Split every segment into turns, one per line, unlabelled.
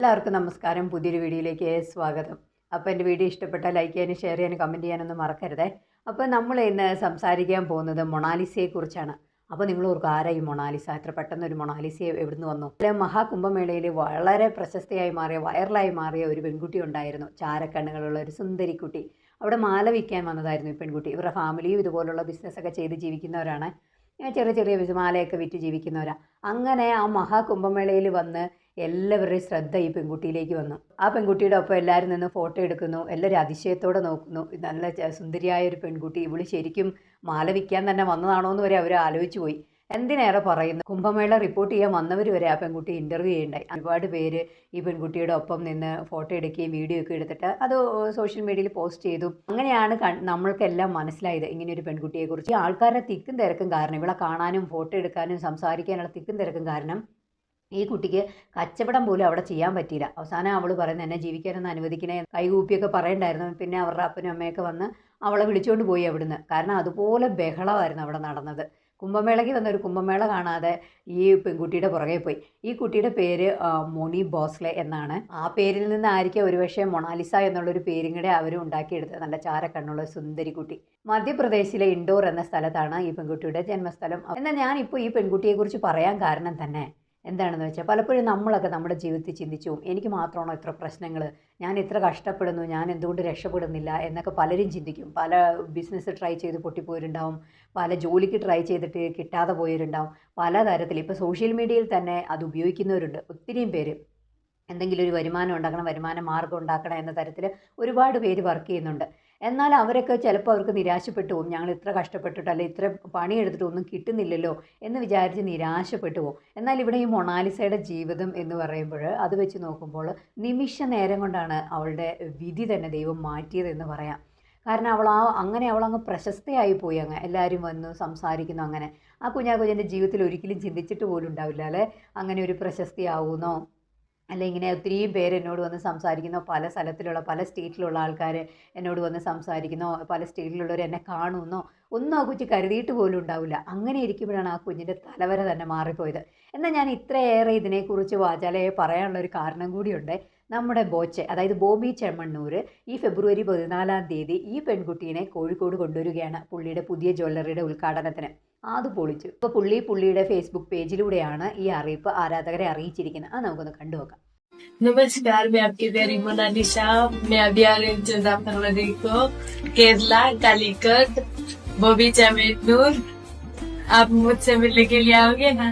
എല്ലാവർക്കും നമസ്കാരം. പുതിയൊരു വീഡിയോയിലേക്ക് സ്വാഗതം. അപ്പോൾ എന്റെ വീഡിയോ ഇഷ്ടപ്പെട്ടാൽ ലൈക്ക് ചെയ്യാനും ഷെയർ ചെയ്യാനും കമന്റ് ചെയ്യാനൊന്നും മറക്കരുതേ. അപ്പോൾ നമ്മൾ ഇന്ന് സംസാരിക്കാൻ പോകുന്നത് മൊണാലിസയെക്കുറിച്ചാണ് അപ്പോൾ നിങ്ങൾ ഓർക്കും ആരാ ഈ മൊണാലിസ? എത്ര പെട്ടെന്ന് ഒരു മൊണാലിസയെ എവിടുന്ന് വന്നു? അല്ലെ മഹാകുംഭമേളയിൽ വളരെ പ്രശസ്തയായി മാറിയ വൈറലായി മാറിയ ഒരു പെൺകുട്ടി ഉണ്ടായിരുന്നു. ചാരക്കണ്ണുകളുള്ള ഒരു സുന്ദരിക്കുട്ടി അവിടെ മാല വിൽക്കാൻ വന്നതായിരുന്നു ഈ പെൺകുട്ടി. ഇവരുടെ ഫാമിലിയും ഇതുപോലുള്ള ബിസിനസ്സൊക്കെ ചെയ്ത് ജീവിക്കുന്നവരാണ്. ഇങ്ങനെ ചെറിയ ചെറിയ വിശുമാലയൊക്കെ മാലയൊക്കെ വിറ്റ് ജീവിക്കുന്നവരാണ് അങ്ങനെ ആ മഹാകുംഭമേളയിൽ വന്ന് എല്ലാവരുടെയും ശ്രദ്ധ ഈ പെൺകുട്ടിയിലേക്ക് വന്നു. ആ പെൺകുട്ടിയുടെ ഒപ്പം എല്ലാവരും നിന്ന് ഫോട്ടോ എടുക്കുന്നു. എല്ലാവരും അതിശയത്തോടെ നോക്കുന്നു. നല്ല സുന്ദരിയായ ഒരു പെൺകുട്ടി. ഇവൾ ശരിക്കും മാല വിൽക്കാൻ തന്നെ വന്നതാണോ എന്ന് വരെ അവർ ആലോചിച്ചു പോയി. എന്തിനേറെ പറയുന്നു? കുംഭമേള റിപ്പോർട്ട് ചെയ്യാൻ വന്നവർ വരെ ആ പെൺകുട്ടി ഇന്റർവ്യൂ ചെയ്യണ്ടായി. ഒരുപാട് പേര് ഈ പെൺകുട്ടിയുടെ ഒപ്പം നിന്ന് ഫോട്ടോ എടുക്കുകയും വീഡിയോ ഒക്കെ എടുത്തിട്ട് അത് സോഷ്യൽ മീഡിയയിൽ പോസ്റ്റ് ചെയ്തു. അങ്ങനെയാണ് നമ്മൾക്കെല്ലാം മനസ്സിലായത് ഇങ്ങനെ ഒരു പെൺകുട്ടിയെക്കുറിച്ച് ആൾക്കാരുടെ തിക്കും തിരക്കും കാരണം ഇവളെ കാണാനും ഫോട്ടോ എടുക്കാനും സംസാരിക്കാനുള്ള തിക്കും തിരക്കും കാരണം ഈ കുട്ടിക്ക് കച്ചവടം പോലും അവിടെ ചെയ്യാൻ പറ്റിയില്ല. അവസാനം അവൾ പറയുന്നത് എന്നെ ജീവിക്കാനൊന്ന് അനുവദിക്കണേ കൈകൂപ്പിയൊക്കെ പറയണ്ടായിരുന്നു. പിന്നെ അവരുടെ അപ്പനും അമ്മയൊക്കെ വന്ന് അവളെ വിളിച്ചുകൊണ്ട് പോയി അവിടുന്ന്. കാരണം അതുപോലെ ബഹളമായിരുന്നു അവിടെ നടന്നത്. കുംഭമേളയ്ക്ക് വന്ന ഒരു കുംഭമേള കാണാതെ ഈ പെൺകുട്ടിയുടെ പുറകെ പോയി. ഈ കുട്ടിയുടെ പേര് മോണി ബോസ്ലെ എന്നാണ്. ആ പേരിൽ നിന്നായിരിക്കും ഒരുപക്ഷെ മൊണാലിസ എന്നുള്ളൊരു പേരും കൂടെ അവർ ഉണ്ടാക്കിയെടുത്തത്. നല്ല ചാരക്കണ്ണുള്ള സുന്ദരി കുട്ടി. മധ്യപ്രദേശിലെ ഇൻഡോർ എന്ന സ്ഥലത്താണ് ഈ പെൺകുട്ടിയുടെ ജന്മസ്ഥലം. എന്നാൽ ഞാനിപ്പോൾ ഈ പെൺകുട്ടിയെക്കുറിച്ച് പറയാൻ കാരണം തന്നെ എന്താണെന്ന് വെച്ചാൽ പലപ്പോഴും നമ്മളൊക്കെ നമ്മുടെ ജീവിതത്തിൽ ചിന്തിച്ചു എനിക്ക് മാത്രമാണോ ഇത്ര പ്രശ്നങ്ങൾ ഞാൻ ഇത്ര കഷ്ടപ്പെടുന്നു ഞാൻ എന്തുകൊണ്ട് രക്ഷപ്പെടുന്നില്ല? എന്നൊക്കെ പലരും ചിന്തിക്കും. പല ബിസിനസ് ട്രൈ ചെയ്ത് പൊട്ടിപ്പോയിട്ടുണ്ടാവും പല ജോലിക്ക് ട്രൈ ചെയ്തിട്ട് കിട്ടാതെ പോയവരുണ്ടാവും. പലതരത്തിൽ ഇപ്പോൾ സോഷ്യൽ മീഡിയയിൽ തന്നെ അത് ഉപയോഗിക്കുന്നവരുണ്ട് ഒത്തിരിയും പേര്. എന്തെങ്കിലും ഒരു വരുമാനം ഉണ്ടാക്കണം വരുമാന മാർഗം ഉണ്ടാക്കണം എന്ന തരത്തിൽ ഒരുപാട് പേര് വർക്ക് ചെയ്യുന്നുണ്ട്. എന്നാൽ അവരൊക്കെ ചിലപ്പോൾ അവർക്ക് നിരാശപ്പെട്ടു പോകും. ഞങ്ങൾ ഇത്ര കഷ്ടപ്പെട്ടിട്ട് അല്ലെ ഇത്ര പണിയെടുത്തിട്ട് ഒന്നും കിട്ടുന്നില്ലല്ലോ എന്ന് വിചാരിച്ച് നിരാശപ്പെട്ടു പോകും. എന്നാൽ ഇവിടെ ഈ മൊണാലിസയുടെ ജീവിതം എന്ന് പറയുമ്പോൾ അത് വെച്ച് നോക്കുമ്പോൾ നിമിഷ നേരം കൊണ്ടാണ് അവളുടെ വിധി തന്നെ ദൈവം മാറ്റിയതെന്ന് പറയാം. കാരണം അവൾ ആ അങ്ങനെ അവൾ അങ്ങ് പ്രശസ്തയായി പോയി അങ്ങ്. എല്ലാവരും വന്ന് സംസാരിക്കുന്നു അങ്ങനെ. ആ കുഞ്ഞാ കുഞ്ഞിന്റെ ജീവിതത്തിൽ ഒരിക്കലും ചിന്തിച്ചിട്ട് പോലും ഉണ്ടാവില്ല അല്ലേ? അങ്ങനെ ഒരു പ്രശസ്തിയാവുന്നോ? അല്ലെ ഇങ്ങനെ ഒത്തിരിയും പേര് എന്നോട് വന്ന് സംസാരിക്കുന്നോ. പല സ്ഥലത്തിലുള്ള പല സ്റ്റേറ്റിലുള്ള ആൾക്കാർ എന്നോട് വന്ന് സംസാരിക്കുന്നോ. പല സ്റ്റേറ്റിലുള്ളവർ എന്നെ കാണുമെന്നോ ഒന്നും ആ കുഞ്ഞ് കരുതിയിട്ട് പോലും ഉണ്ടാവില്ല. അങ്ങനെ ഇരിക്കുമ്പോഴാണ് ആ കുഞ്ഞിന്റെ തലവര തന്നെ മാറിപ്പോയത്. എന്നാൽ ഞാൻ ഇത്രയേറെ ഇതിനെക്കുറിച്ച് വാചാലയെ പറയാനുള്ള ഒരു കാരണം കൂടിയുണ്ട്. നമ്മുടെ ബോച്ചെ അതായത് ബോബി ചെമ്മണ്ണൂർ ഈ ഫെബ്രുവരി പതിനാലാം തീയതി ഈ പെൺകുട്ടീനെ കോഴിക്കോട് കൊണ്ടുവരികയാണ് പുള്ളിയുടെ പുതിയ ജ്വല്ലറിയുടെ ഉദ്ഘാടനത്തിന്. അത് പൊളിച്ചു ഇപ്പോൾ പുള്ളി പുള്ളിയുടെ ഫേസ്ബുക്ക് പേജിലൂടെയാണ് ഈ അറിയിപ്പ് ആരാധകരെ അറിയിച്ചിരിക്കുന്നത് അത് നമുക്കൊന്ന് കണ്ടുനോക്കാം
नमस्कार मैं आपकी प्यारी मोनालिसा मैं अभी आ रही हूँ मुजफ्फरनगर को केरला कालीकट बॉबी चमेटूर आप मुझसे मिलने के लिए आओगे ना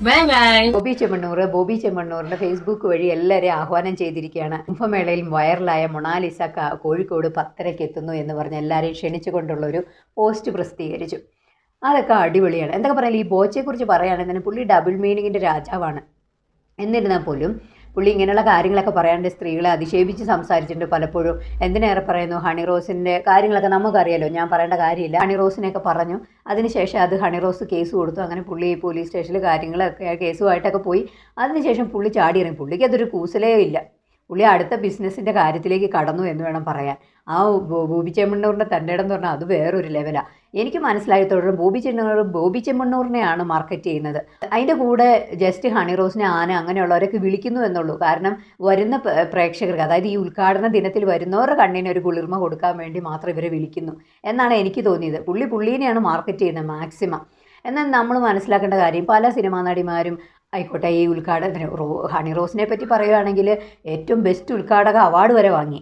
बाय बाय
ബോബി ചെമ്മണ്ണൂർ ബോബി ചെമ്മണ്ണൂറിന്റെ ഫേസ്ബുക്ക് വഴി എല്ലാവരെയും ആഹ്വാനം ചെയ്തിരിക്കുകയാണ് കുംഭമേളയിൽ വൈറലായ മൊണാലിസ ക- കോഴിക്കോട് പത്തരയ്ക്ക് എത്തുന്നു എന്ന് പറഞ്ഞ് എല്ലാവരെയും ക്ഷണിച്ചുകൊണ്ടുള്ള ഒരു പോസ്റ്റ് പ്രസിദ്ധീകരിച്ചു അതൊക്കെ അടിപൊളിയാണ്. എന്തൊക്കെ പറയാം ഈ ബോച്ചയെക്കുറിച്ച് പറയുകയാണെങ്കിൽ തന്നെ പുള്ളി ഡബിൾ മീനിങ്ങിന്റെ രാജാവാണ്. എന്നിരുന്നാൽ പോലും പുള്ളി ഇങ്ങനെയുള്ള കാര്യങ്ങളൊക്കെ പറയാണ്ട് സ്ത്രീകളെ അധിക്ഷേപിച്ച് സംസാരിച്ചിട്ടുണ്ട് പലപ്പോഴും. എന്തിനേറെ പറയുന്നു? ഹണി റോസിന്റെ കാര്യങ്ങളൊക്കെ നമുക്കറിയാലോ. ഞാൻ പറയേണ്ട കാര്യമില്ല. ഹണി റോസിനെയൊക്കെ പറഞ്ഞു. അതിനുശേഷം അത് ഹണി റോസ് കേസ് കൊടുത്തു. അങ്ങനെ പുള്ളി പോലീസ് സ്റ്റേഷനിൽ കാര്യങ്ങളൊക്കെ കേസുമായിട്ടൊക്കെ പോയി. അതിനുശേഷം പുള്ളി ചാടിയിറങ്ങി. പുള്ളിക്ക് അതൊരു കൂസലേ ഇല്ല. പുള്ളി അടുത്ത ബിസിനസ്സിന്റെ കാര്യത്തിലേക്ക് കടന്നു എന്ന് വേണം പറയാൻ. ആ ബോ- ബോബി ചെമ്മണ്ണൂറിന്റെ തന്റെ ഇടം എന്ന് പറഞ്ഞാൽ അത് വേറൊരു ലെവലാണ് എനിക്ക് മനസ്സിലായത്തോടെ ബോബി ചെമ്മണ്ണൂർ ബോബി ചെമ്മണ്ണൂറിനെയാണ് മാർക്കറ്റ് ചെയ്യുന്നത്. അതിന്റെ കൂടെ ജസ്റ്റ് ഹണി റോസിനെ ആന അങ്ങനെയുള്ളവരൊക്കെ വിളിക്കുന്നു എന്നുള്ളൂ. കാരണം വരുന്ന പ്രേക്ഷകർക്ക് അതായത് ഈ ഉദ്ഘാടന ദിനത്തിൽ വരുന്നവരുടെ കണ്ണിന് ഒരു കുളിർമ കൊടുക്കാൻ വേണ്ടി മാത്രം ഇവരെ വിളിക്കുന്നു എന്നാണ് എനിക്ക് തോന്നിയത്. പുള്ളി പുള്ളീനെയാണ് മാർക്കറ്റ് ചെയ്യുന്നത് മാക്സിമം എന്നാൽ നമ്മൾ മനസ്സിലാക്കേണ്ട കാര്യം പല സിനിമാ നടിമാരും ആയിക്കോട്ടെ ഈ ഉദ്ഘാടന ഹണി റോസിനെ പറ്റി പറയുകയാണെങ്കിൽ ഏറ്റവും ബെസ്റ്റ് ഉദ്ഘാടക അവാർഡ് വരെ വാങ്ങി.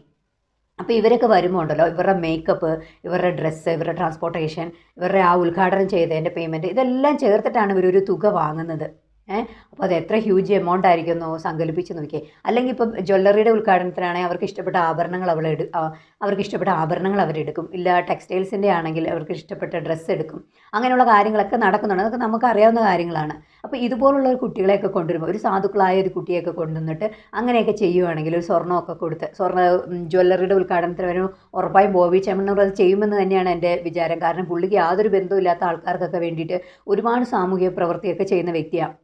അപ്പോൾ ഇവരൊക്കെ വരുമ്പോൾ ഉണ്ടല്ലോ ഇവരുടെ മേക്കപ്പ് ഇവരുടെ ഡ്രസ്സ് ഇവരുടെ ട്രാൻസ്പോർട്ടേഷൻ ഇവരുടെ ആ ഉദ്ഘാടനം ചെയ്തതിന്റെ പേയ്മെന്റ് ഇതെല്ലാം ചേർത്തിട്ടാണ് ഇവരൊരു തുക വാങ്ങുന്നത്. ഏഹ് അപ്പോൾ അത് എത്ര ഹ്യൂജ് എമൗണ്ട് ആയിരിക്കുന്നു സങ്കല്പിച്ച് നോക്കിയേ. അല്ലെങ്കിൽ ഇപ്പം ജ്വല്ലറിയുടെ ഉദ്ഘാടനത്തിനാണെങ്കിൽ അവർക്ക് ഇഷ്ടപ്പെട്ട ആഭരണങ്ങൾ അവൾ എടു അവർക്ക് ഇഷ്ടപ്പെട്ട ആഭരണങ്ങൾ അവരെടുക്കും. ഇല്ല ടെക്സ്റ്റൈൽസിന്റെ ആണെങ്കിൽ അവർക്ക് ഇഷ്ടപ്പെട്ട ഡ്രസ്സ് എടുക്കും. അങ്ങനെയുള്ള കാര്യങ്ങളൊക്കെ നടക്കുന്നുണ്ട്. അതൊക്കെ നമുക്ക് അറിയാവുന്ന കാര്യങ്ങളാണ്. അപ്പോൾ ഇതുപോലുള്ള ഒരു കുട്ടികളെയൊക്കെ കൊണ്ടുവരുമ്പോൾ ഒരു സാധുക്കളായ ഒരു കുട്ടിയൊക്കെ കൊണ്ടുവന്നിട്ട് അങ്ങനെയൊക്കെ ചെയ്യുവാണെങ്കിൽ ഒരു സ്വർണമൊക്കെ കൊടുത്ത് സ്വർണ ജ്വല്ലറിയുടെ ഉദ്ഘാടനത്തിന് വരും. ഉറപ്പായും ബോബി ചെമ്മണ്ണൂർ അത് ചെയ്യുമെന്ന് തന്നെയാണ് എന്റെ വിചാരം. കാരണം പുള്ളിക്ക് യാതൊരു ബന്ധവും ഇല്ലാത്ത ആൾക്കാർക്കൊക്കെ വേണ്ടിയിട്ട് ഒരുപാട് സാമൂഹിക പ്രവൃത്തിയൊക്കെ ചെയ്യുന്ന വ്യക്തിയാണ്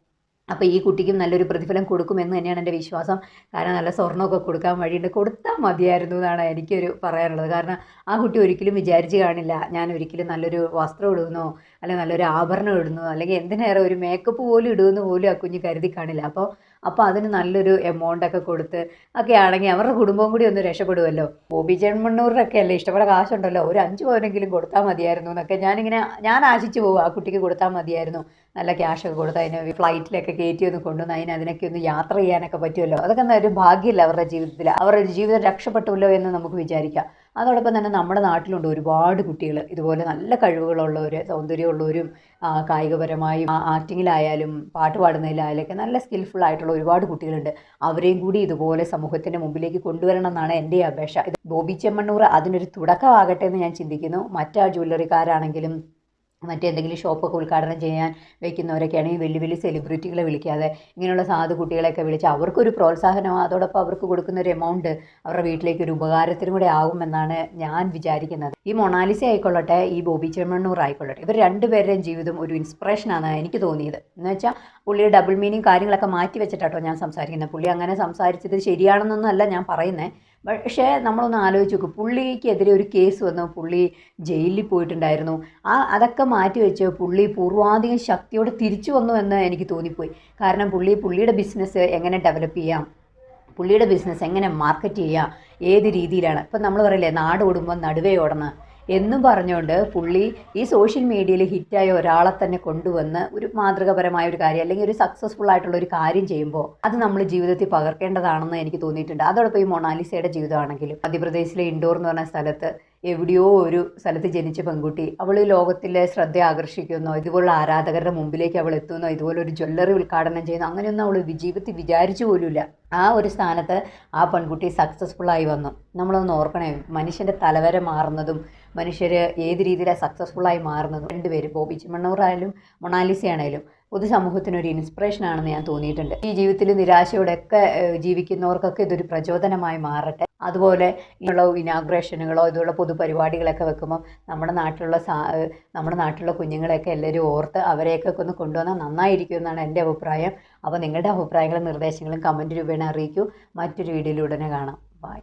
അപ്പോൾ ഈ കുട്ടിക്കും നല്ലൊരു പ്രതിഫലം കൊടുക്കുമെന്ന് തന്നെയാണ് എന്റെ വിശ്വാസം. കാരണം നല്ല സ്വർണമൊക്കെ കൊടുക്കാൻ വഴിയുണ്ട്. കൊടുത്താൽ മതിയായിരുന്നു എന്നാണ് എനിക്കൊരു പറയാനുള്ളത്. കാരണം ആ കുട്ടി ഒരിക്കലും വിചാരിച്ച് കാണില്ല. ഞാൻ ഒരിക്കലും നല്ലൊരു വസ്ത്രം ഇടുന്നോ അല്ലെങ്കിൽ നല്ലൊരു ആഭരണം ഇടുന്നോ അല്ലെങ്കിൽ എന്തിനേറെ ഒരു മേക്കപ്പ് പോലും ഇടുമെന്ന് പോലും ആ കുഞ്ഞ് കരുതി കാണില്ല. അപ്പോൾ അപ്പോൾ അതിന് നല്ലൊരു എമൗണ്ട് ഒക്കെ കൊടുത്ത് ഒക്കെ ആണെങ്കിൽ അവരുടെ കുടുംബവും കൂടി ഒന്ന് രക്ഷപ്പെടുമല്ലോ ബോബി ചെമ്മണ്ണൂറിനൊക്കെ അല്ലേ? ഇഷ്ടപ്പെട്ട കാശുണ്ടല്ലോ. ഒരു അഞ്ച് പവനെങ്കിലും കൊടുത്താൽ മതിയായിരുന്നു എന്നൊക്കെ ഞാനിങ്ങനെ ഞാൻ ആശിച്ചു പോകും ആ കുട്ടിക്ക് കൊടുത്താൽ മതിയായിരുന്നു. നല്ല ക്യാഷൊക്കെ കൊടുത്ത് അതിന് ഫ്ലൈറ്റിലൊക്കെ കയറ്റി ഒന്ന് കൊണ്ടുവന്ന് അതിന് അതിനൊക്കെ ഒന്ന് യാത്ര ചെയ്യാനൊക്കെ പറ്റുമല്ലോ. അതൊക്കെ ഒരു ഭാഗ്യമില്ല അവരുടെ ജീവിതത്തിൽ അവരുടെ ജീവിതം രക്ഷപ്പെട്ടുമല്ലോ എന്ന് നമുക്ക് വിചാരിക്കാം. അതോടൊപ്പം തന്നെ നമ്മുടെ നാട്ടിലുണ്ട് ഒരുപാട് കുട്ടികൾ ഇതുപോലെ നല്ല കഴിവുകളുള്ളവർ സൗന്ദര്യമുള്ളവരും കായികപരമായും ആക്ടിങ്ങിലായാലും പാട്ട് പാടുന്നതിലായാലും ഒക്കെ നല്ല സ്കിൽഫുൾ ആയിട്ടുള്ള ഒരുപാട് കുട്ടികളുണ്ട്. അവരെയും കൂടി ഇതുപോലെ സമൂഹത്തിന്റെ മുമ്പിലേക്ക് കൊണ്ടുവരണം എന്നാണ് എന്റെ അപേക്ഷ. ഇത് ബോബി ചെമ്മണ്ണൂർ അതിനൊരു തുടക്കമാകട്ടെ എന്ന് ഞാൻ ചിന്തിക്കുന്നു. മറ്റാ ജ്വല്ലറിക്കാരാണെങ്കിലും മറ്റെന്തെങ്കിലും ഷോപ്പൊക്കെ ഉദ്ഘാടനം ചെയ്യാൻ വെക്കുന്നവരൊക്കെയാണെങ്കിൽ വലിയ വലിയ സെലിബ്രിറ്റികളെ വിളിക്കാതെ ഇങ്ങനെയുള്ള സാധു കുട്ടികളെയൊക്കെ വിളിച്ച് അവർക്കൊരു പ്രോത്സാഹനവും അതോടൊപ്പം അവർക്ക് കൊടുക്കുന്ന ഒരു എമൗണ്ട് അവരുടെ വീട്ടിലേക്ക് ഒരു ഉപകാരത്തിനും കൂടെ ആകുമെന്നാണ് ഞാൻ വിചാരിക്കുന്നത്. ഈ മൊണാലിസ ആയിക്കൊള്ളട്ടെ ഈ ബോബി ചെമ്മണ്ണൂർ ആയിക്കൊള്ളട്ടെ ഇവർ രണ്ടുപേരുടെയും ജീവിതം ഒരു ഇൻസ്പിറേഷനാണ് എനിക്ക് തോന്നിയത്. എന്ന് വെച്ചാൽ പുള്ളിയുടെ ഡബിൾ മീനിങ് കാര്യങ്ങളൊക്കെ മാറ്റി വെച്ചിട്ടാട്ടോ ഞാൻ സംസാരിക്കുന്നത്. പുള്ളി അങ്ങനെ സംസാരിച്ചത് ശരിയാണെന്നൊന്നും ഞാൻ പറയുന്നത് പക്ഷേ നമ്മളൊന്ന് ആലോചിച്ച് നോക്കും. പുള്ളിക്കെതിരെ ഒരു കേസ് വന്നു. പുള്ളി ജയിലിൽ പോയിട്ടുണ്ടായിരുന്നു. ആ അതൊക്കെ മാറ്റി വെച്ച് പുള്ളി പൂർവാധികം ശക്തിയോടെ തിരിച്ചു വന്നു എന്ന് എനിക്ക് തോന്നിപ്പോയി. കാരണം പുള്ളി പുള്ളിയുടെ ബിസിനസ് എങ്ങനെ ഡെവലപ്പ് ചെയ്യാം? പുള്ളിയുടെ ബിസിനസ് എങ്ങനെ മാർക്കറ്റ് ചെയ്യാം? ഏത് രീതിയിലാണ്? ഇപ്പം നമ്മൾ പറയില്ലേ നാട് ഓടുമ്പോൾ നടുവേ ഓടണം. എന്നും പറഞ്ഞുകൊണ്ട് പുള്ളി ഈ സോഷ്യൽ മീഡിയയിൽ ഹിറ്റായ ഒരാളെ തന്നെ കൊണ്ടുവന്ന് ഒരു മാതൃകപരമായ ഒരു കാര്യം അല്ലെങ്കിൽ ഒരു സക്സസ്ഫുൾ ആയിട്ടുള്ള ഒരു കാര്യം ചെയ്യുമ്പോൾ അത് നമ്മൾ ജീവിതത്തിൽ പകർക്കേണ്ടതാണെന്ന് എനിക്ക് തോന്നിയിട്ടുണ്ട്. അതോടൊപ്പം ഈ മൊണാലിസയുടെ ജീവിതമാണെങ്കിലും മധ്യപ്രദേശിലെ ഇൻഡോർ എന്ന് പറഞ്ഞ സ്ഥലത്ത് എവിടെയോ ഒരു സ്ഥലത്ത് ജനിച്ച പെൺകുട്ടി അവൾ ലോകത്തിലെ ശ്രദ്ധ ആകർഷിക്കുന്നോ. ഇതുപോലുള്ള ആരാധകരുടെ മുമ്പിലേക്ക് അവൾ എത്തുന്നോ. ഇതുപോലെ ഒരു ജ്വല്ലറി ഉദ്ഘാടനം ചെയ്യുന്നു. അങ്ങനെയൊന്നും അവൾ ജീവിതത്തിൽ വിചാരിച്ചു പോലുമില്ല. ആ ഒരു സ്ഥാനത്ത് ആ പെൺകുട്ടി സക്സസ്ഫുൾ ആയി വന്നു. നമ്മളൊന്ന് ഓർക്കണേ മനുഷ്യന്റെ തലവരെ മാറുന്നതും മനുഷ്യർ ഏത് രീതിയിലാണ് സക്സസ്ഫുള്ളായി മാറുന്നത്? രണ്ടുപേരും ബോബി ചിമ്മണ്ണൂറായാലും ആണെങ്കിലും ഇൻസ്പിറേഷൻ ആണെന്ന് ഞാൻ തോന്നിയിട്ടുണ്ട്. ഈ ജീവിതത്തിൽ നിരാശയോടെയൊക്കെ ജീവിക്കുന്നവർക്കൊക്കെ ഇതൊരു പ്രചോദനമായി മാറട്ടെ. അതുപോലെ ഇങ്ങനെയുള്ള ഇനാഗ്രേഷനുകളോ ഇതുള്ള പൊതുപരിപാടികളൊക്കെ വെക്കുമ്പോൾ നമ്മുടെ നാട്ടിലുള്ള സാ നമ്മുടെ നാട്ടിലുള്ള കുഞ്ഞുങ്ങളെയൊക്കെ എല്ലാവരും ഓർത്ത് അവരെയൊക്കെ ഒന്ന് കൊണ്ടുവന്നാൽ നന്നായിരിക്കും എന്നാണ് എന്റെ അഭിപ്രായം. അപ്പോൾ നിങ്ങളുടെ അഭിപ്രായങ്ങളും നിർദ്ദേശങ്ങളും കമന്റ് രൂപേണ അറിയിക്കൂ. മറ്റൊരു വീഡിയോയിലൂടെ കാണാം. ബൈ